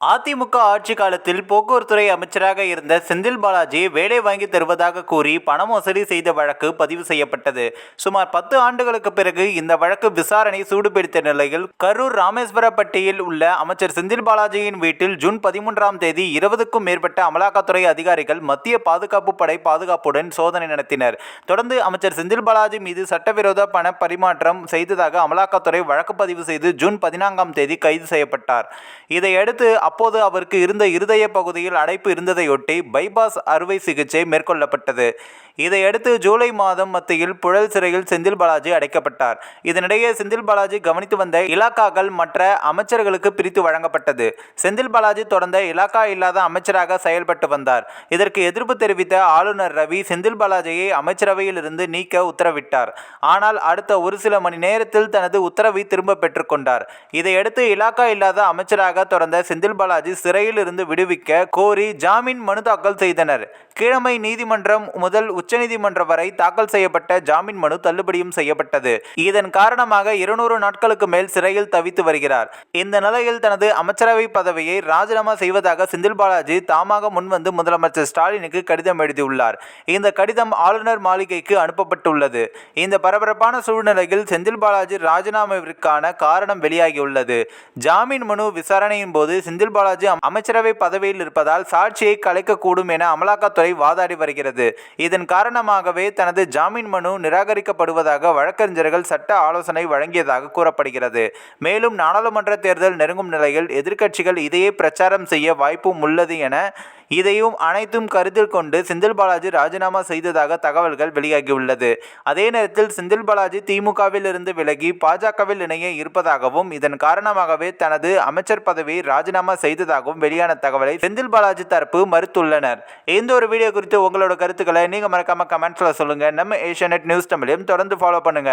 அதிமுக ஆட்சி காலத்தில் போக்குவரத்துறை அமைச்சராக இருந்த செந்தில் பாலாஜி வேலை வாங்கி தருவதாக கூறி பண மோசடி செய்த வழக்கு பதிவு செய்யப்பட்டது. சுமார் பத்து ஆண்டுகளுக்கு பிறகு இந்த வழக்கு விசாரணை சூடுபிடித்த நிலையில் கரூர் ராமேஸ்வரப்பட்டியில் உள்ள அமைச்சர் செந்தில் பாலாஜியின் வீட்டில் ஜூன் பதிமூன்றாம் தேதி இருபதுக்கும் மேற்பட்ட அமலாக்கத்துறை அதிகாரிகள் மத்திய பாதுகாப்பு படை பாதுகாப்புடன் சோதனை நடத்தினர். தொடர்ந்து அமைச்சர் செந்தில் பாலாஜி மீது சட்டவிரோத பண பரிமாற்றம் செய்ததாக அமலாக்கத்துறை வழக்கு பதிவு செய்து ஜூன் பதினான்காம் தேதி கைது செய்யப்பட்டார். இதையடுத்து அப்போது அவருக்கு இருந்த இருதய பகுதியில் அடைப்பு இருந்ததையொட்டி பைபாஸ் அறுவை சிகிச்சை மேற்கொள்ளப்பட்டது. இதையடுத்து ஜூலை மாதம் மத்தியில் புழல் சிறையில் செந்தில் பாலாஜி அடைக்கப்பட்டார். இதனிடையே செந்தில் பாலாஜி கவனித்து வந்த இலாக்காக்கள் மற்ற அமைச்சர்களுக்கு பிரித்து வழங்கப்பட்டது. செந்தில் பாலாஜி தொடர்ந்த இலாக்கா இல்லாத அமைச்சராக செயல்பட்டு வந்தார். இதற்கு எதிர்ப்பு தெரிவித்த ஆளுநர் ரவி செந்தில் பாலாஜியை அமைச்சரவையில் இருந்து நீக்க உத்தரவிட்டார். ஆனால் அடுத்த ஒரு சில மணி நேரத்தில் தனது உத்தரவை திரும்ப பெற்றுக்கொண்டார் இதையடுத்து இலாக்கா இல்லாத அமைச்சராக தொடர்ந்த செந்தில் பாலாஜி சிறையில் இருந்து விடுவிக்க கோரி ஜாமீன் மனு தாக்கல் செய்தனர். கீழமை நீதிமன்றம் முதல் உச்சநீதிமன்றம் வரை தாக்கல் செய்யப்பட்ட ஜாமீன் மனு தள்ளுபடியும் செய்யப்பட்டது. இதன் காரணமாக இருநூறு நாட்களுக்கு மேல் சிறையில் தவித்து வருகிறார். இந்த நிலையில் தனது அமைச்சரவை பதவியை ராஜினாமா செய்வதாக செந்தில் பாலாஜி தாமாக முன்வந்து முதலமைச்சர் ஸ்டாலினுக்கு கடிதம் எழுதியுள்ளார். இந்த கடிதம் ஆளுநர் மாளிகைக்கு அனுப்பப்பட்டுள்ளது. இந்த பரபரப்பான சூழ்நிலையில் செந்தில் பாலாஜி ராஜினாமாவிற்கான காரணம் வெளியாகியுள்ளது. ஜாமீன் மனு விசாரணையின் போது செந்தில் பாலாஜி அமைச்சரவை பதவியில் இருப்பதால் சாட்சியை கலைக்கக்கூடும் என அமலாக்கத்துறை வாதாடி வருகிறது. இதன் காரணமாகவே தனது ஜாமீன் மனு நிராகரிக்கப்படுவதாக வழக்கறிஞர்கள் சட்ட ஆலோசனை வழங்கியதாக கூறப்படுகிறது. மேலும் நாடாளுமன்ற தேர்தல் நெருங்கும் நிலையில் எதிர்க்கட்சிகள் இதையே பிரச்சாரம் செய்ய வாய்ப்பும் உள்ளது என இதையும் அனைத்தும் கருத்தில் கொண்டு செந்தில் பாலாஜி ராஜினாமா செய்ததாக தகவல்கள் வெளியாகியுள்ளது. அதே நேரத்தில் செந்தில் பாலாஜி திமுகவில் இருந்து விலகி பாஜகவில் இணைய இருப்பதாகவும் இதன் காரணமாகவே தனது அமைச்சர் பதவியை ராஜினாமா செய்ததாகவும் வெளியான தகவலை செந்தில் பாலாஜி தரப்பு மறுத்துள்ளனர். இந்த ஒரு வீடியோ குறித்து உங்களோட கருத்துக்களை நீங்க மறக்காம கமெண்ட்ஸ்ல சொல்லுங்க. நம்ம ஏஷியா நியூஸ் தமிழையும் தொடர்ந்து ஃபாலோ பண்ணுங்க.